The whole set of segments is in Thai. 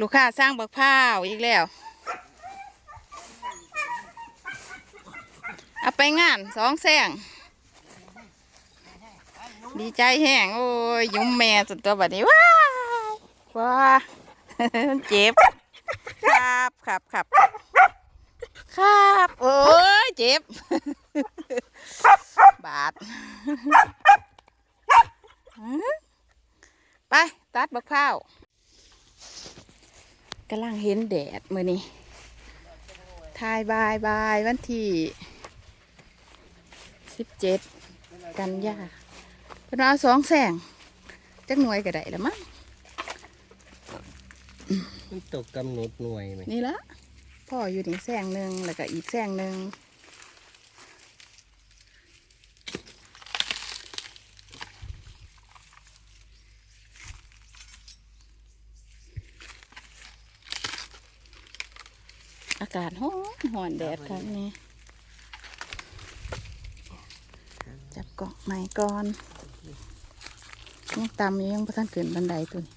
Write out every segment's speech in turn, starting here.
ลูกค้าสร้างบักพร้าวอีกแล้ว เอาไปงานสองแสงดีใจแห้งโอ้ยยุ่มแม่สุดตัวแบัดนี้ว้าว้าเจ็บ ครับครับครับครับโอ้ยเจ็บ บาดไป ตัดบักพร้าวกำลังเห็นแดดมือนี้ทายบายบายวันที่สิบเจ็ดกันยาเพิ่นเอาสองแสงจักหน่วยก็ได้แล้วมั้งมันตกกำหนดหน่วยไหมนี่ละพ่ออยู่นี่แสงหนึ่งแล้วก็อีกแสงหนึ่ง อากาศห้อนหอนแดดครับนี่จับเกาะใหม่ก่อนยังตำอยู่ยังพระทันเกินบันไดตัวนี้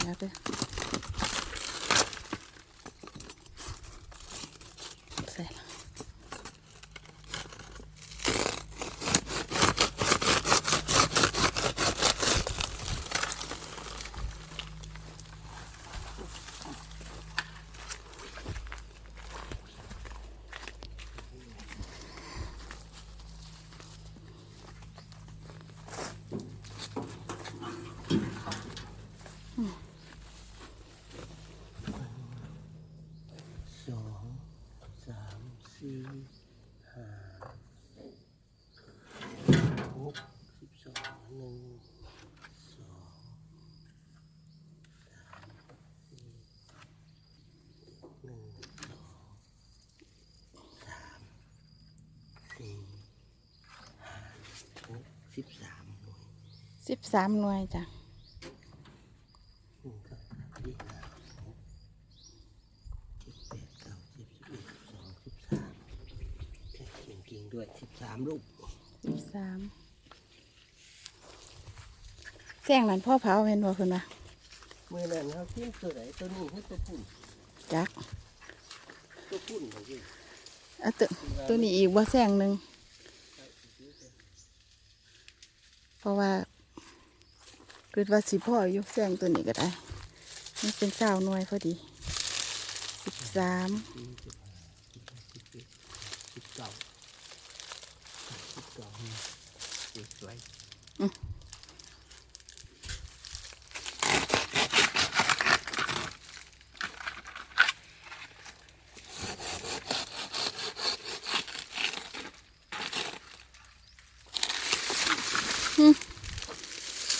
เดี๋ยวเด้อใส่ละอืม สองสาม สี่ห้าหกสิบสองหนึ่งสองสามสี่หนึ่งสองสามสี่ห้าหกสิบสามหน่วยสิบสามหน่วยจ้ะ หนึ่งสองสามสี่ห้าหกเจ็ดแปดเก้าสิบสิบเอ็ดสิบสองสิบสามใช่เขียนกิ่ง ด้วยสิบสามลูกสิบสามแซงนั้นพ่อเผาเห็นบ่คุณนะเมื่อนั้นเขาขึ้นตัวไหนตัวนี้ให้ตัวพุ่นจักตัวพุ่นของพี่เอาตัวตัวนี้อีกว่าแซงหนึ่งเพราะว่าเกิดว่าสิพ่ออยู่แซงตัวนี้ก็ได้มันเป็นเก้าหน่วยพอดีสิบสาม สี่สิบห้าสิบหกสิบเจ็ดสิบเก้า สิบเก้านี่สวย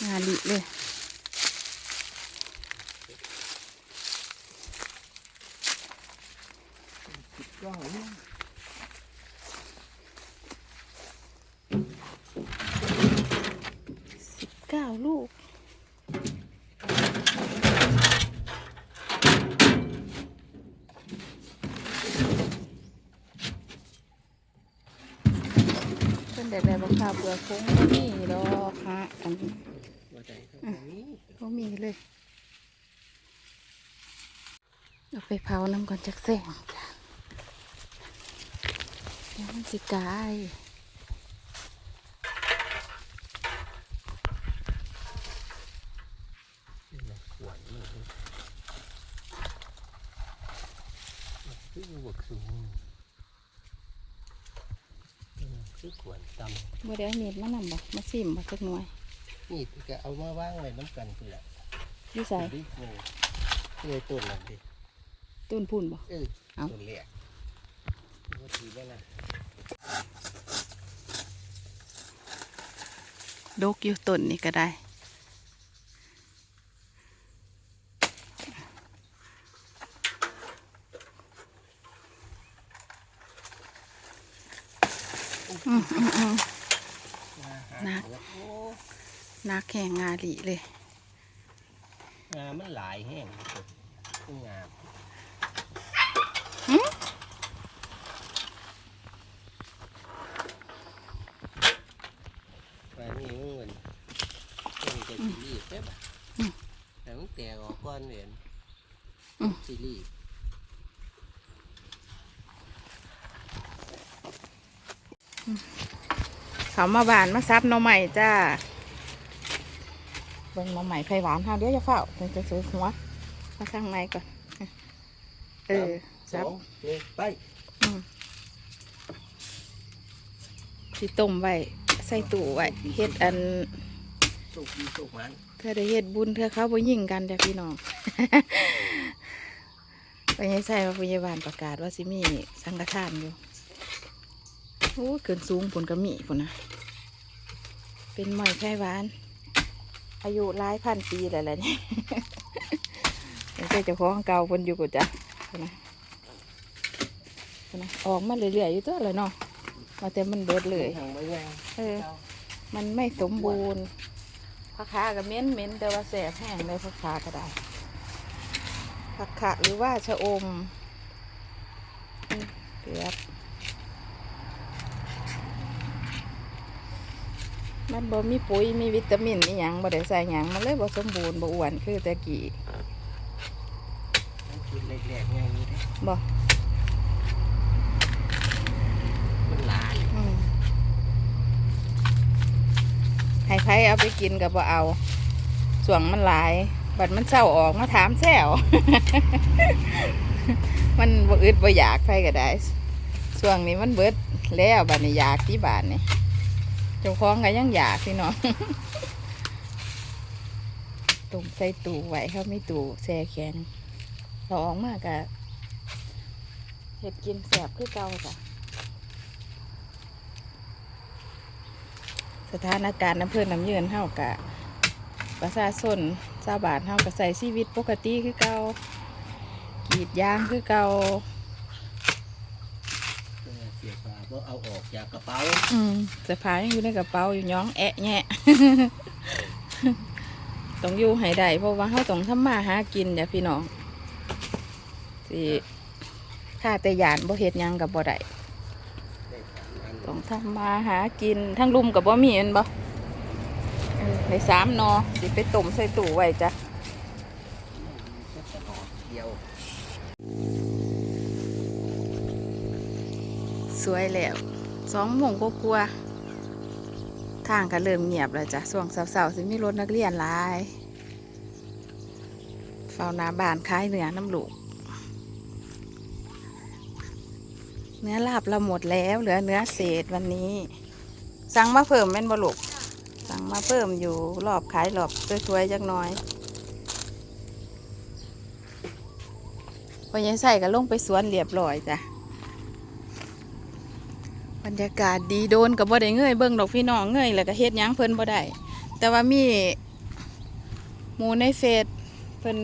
งานดีเลย สิบเก้านี่ สิบเก้าลูก เป็นเด็กแบบราคาเปลือกคงไม่มีดอกฮะอันนี้ว่าใจเท่มีก็มีเลยเอาไปเผาน้ำก่อนจากแสงจ้ะเดี๋ยวมันสิกาย เป็นไงขวนมันเลย คือหวกสูงคือขวนตำเมื่อเดี๋ยวเอามีดมานำบอกมาซิมบอกจักหน่วยนี่ก็เอามาว่างไว้น้ำกันคือละอยี่ใส่ดิโง่เลยต้นนั่นดิต้นพุ่นบอกเออเอาต้นแรกว่าทีได้ละดกอยู่ต้นนี่ก็ได้ นักนักแข่งงาหลีเลย งามันหลายแห้งงาไปนี่มึงเหมือนต้จะสีรีบใช่ปะแต่มึงแต่ออกก้อนเหมือนสีรีบ เขามาบานมาซับหน่อใหม่จ้าเบิ่งหน่อใหม่ไผ่หวานเฮาเดี๋ยวจะเฝ้าเดี๋ยวจะซื้อหัวมาข้างในก่อนเออสซับองหนึ่งไปสิต้มไว้ใส่ตู้ไว้เฮ็ดอันสุกดีสุกมันเธอได้เฮ็ดบุญเธอเขาบ่ยิงกันจ้ะพี่น้องไปยังใส่ว่าพยาบาลประกาศว่าสิมีสังฆทานอยู่โอ้ยเกินสูงผลกระมีผลนะเป็นหมอยไผ่หวาน อายุหลายพันปีแล้วแหละเนี่ยยังแต่เจ้าของเก่าคนอยู่กูจ้ะพุ่นนะพุ่นนะออกมาเรื่อยๆอยู่ตัวเลยเนาะมาแต่มันเบิดเลยทางไม่ยังเออมันไม่สมบูรณ์ผักขากับเม้นเม้นๆแต่ว่าแสบแห้งเลยผักขาก็ได้ผักขาหรือว่าชะอมอืมเกือบ มันบ่มีปุ๋ยมีวิตามินอีหยังบ่ได้ใส่หยังมันเลยบ่สมบูรณ์บ่อ้วนคือแต่กี้มันกินแรกๆอย่างนี้เด้บ่มันหลายอืมให้ใครเอาไปกินกับบ่เอาส่วงมันหลาย บัดมันเศร้าออกมาถามแซว มันบ่อึดบ่อยากใครก็ได้ส่วงนี้มันเบิดแล้วบัดนี้อยากที่บ้านนี่ เจ้าของก็ยังอยากพี่น้องตุ่มใส่ตู้ไว้เขาไม่ตู้แช่แข็งพอออกมากะเห็ดกินแสบคือเก่าจ้ะสถานการณ์น้ำเพื่อนน้ำเยืนเท่ากับประชาชนชาวบ้านเท่ากับใส่ชีวิตปกติคือเก่ากรีดยางคือเก่า เสียฟ้าเอาออกจากกระเป๋าอืมเสื้อผ้ายังอยู่ในกระเป๋าอยู่ย้องแอะแงะ ต้องอยู่ให้ได้เพราะว่าเขาต้องทำมาหากินจ้ะพี่น้องสิข้าแต่ยานบ่เฮ็ดหยังกับบ่ได้ต้องทำมาหากินทั้งลุมกับบ่มีแมันบ่เออในสามนอสิไปต้มใส่ตู้ไว้จ้ะ เดียว ส วยแล้วสองโมงก็กลัวทางก็เริ่มเงียบแล้วจ้ะช่วงเสาๆสิมีรถนักเรียนหลายเฝ้าหน้าบ้านขายเนื้อน้ำหลูกเนื้อลาบเราหมดแล้วเหลือเนื้อเศษวันนี้ สั่งมาเพิ่มแม่นบลูกสั่งมาเพิ่มอยู่รอบขายรอบสวยๆจักน่อยพอยังใส่ก็ลงไปสวนเรียบร้อยจ้ะ รรยากาศดีโดนกับบ่ได้เงยเบิ่งดอกพี่น้องเงยแล้วก็เฮ็ดยังเพิ่นบ่ได้แต่ว่ามีหมูในเฟซเพิ่น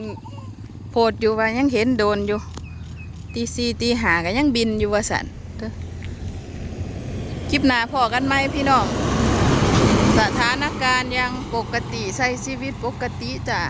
โพสต์อยู่ว่ายังเห็นโดนอยู่ตีสี่ตีหาก็ยังบินอยู่ว่าสันคลิปหน้าพอกันไหมพี่น้องสถานการณ์ยังปกติใช้ชีวิตปกติจ้ะ